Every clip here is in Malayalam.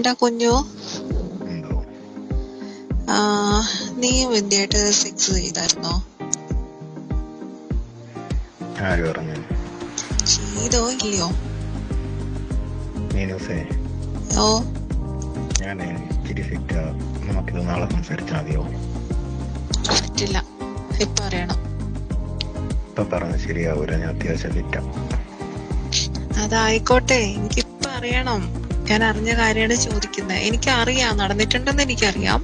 എടാ കുഞ്ഞു നീ വിദ്യയായിട്ട് സെക്സ് ചെയ്തായിരുന്നോ? ചെയ്തോ ഇല്ലയോ? ഓ. ഞാൻ ഇച്ചിരി ഫിറ്റ് നമുക്കിത് നാളെ സംസാരിച്ചാൽ മതിയോ? പറ്റില്ല. ഇപ്പൊ അറിയണം. ഇപ്പൊ പറഞ്ഞ ശരിയാവൂല. ഞാൻ അത്യാവശ്യം ഫിറ്റാ അതായിക്കോട്ടെ. എനിക്കിപ്പൊ അറിയണം. ഞാൻ അറിഞ്ഞ കാര്യമാണ് ചോദിക്കുന്നത് എനിക്കറിയാം. നടന്നിട്ടുണ്ടെന്ന് എനിക്കറിയാം.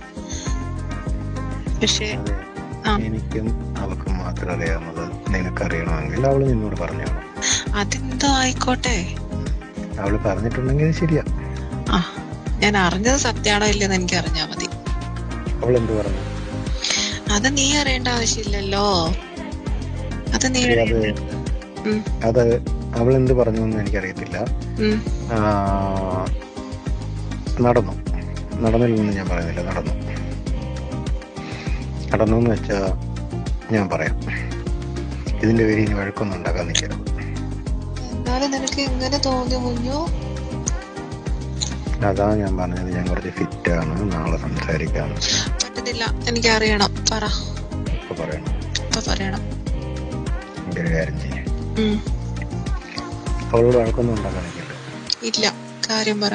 പക്ഷേ എനിക്കും അവക്കും മാത്രം അറിയാവുന്നത് നിനക്കറിയണമെങ്കിൽ അവൾ നിന്നോട് പറഞ്ഞു അതെന്തോ ആയിക്കോട്ടെ. അവൾ പറഞ്ഞിട്ടുണ്ടെങ്കിൽ ശരിയാ. ആ ഞാൻ അറിഞ്ഞത് സത്യാണോ ഇല്ലെന്ന് എനിക്ക് അറിഞ്ഞാ മതി. അവൾ എന്ത് പറഞ്ഞു? അത് നീ അറിയേണ്ട ആവശ്യമില്ലല്ലോ. അത് നീ അത് അവൾ എന്ത് പറഞ്ഞു എന്ന് എനിക്കറിയത്തില്ല നടന്നു. നടന്നില്ലെന്ന് ഞാൻ പറയുന്നില്ല. നടന്നു. നടന്നു എന്ന് വെച്ചാ ഞാൻ പറയാം. ഇതിന്റെ പേര് ഇനി വഴക്കൊന്നും ഉണ്ടാക്കാൻ നിൽക്കരുത്. എന്നാലും നിനക്ക് എങ്ങനെ തോന്നി കുഞ്ഞു. അതാ ഞാൻ പറഞ്ഞത്. ഞാൻ കുറച്ച് ഫിറ്റ് ആണ് നാളെ സംസാരിക്കാം. പറ്റുന്നില്ല എനിക്ക് അറിയണം പറ പറയണം. പറയണം. എന്റെ ഒരു കാര്യം ചെയ്യാം. അവളോട് വഴക്കൊന്നും ഇല്ല. കാര്യം പറ.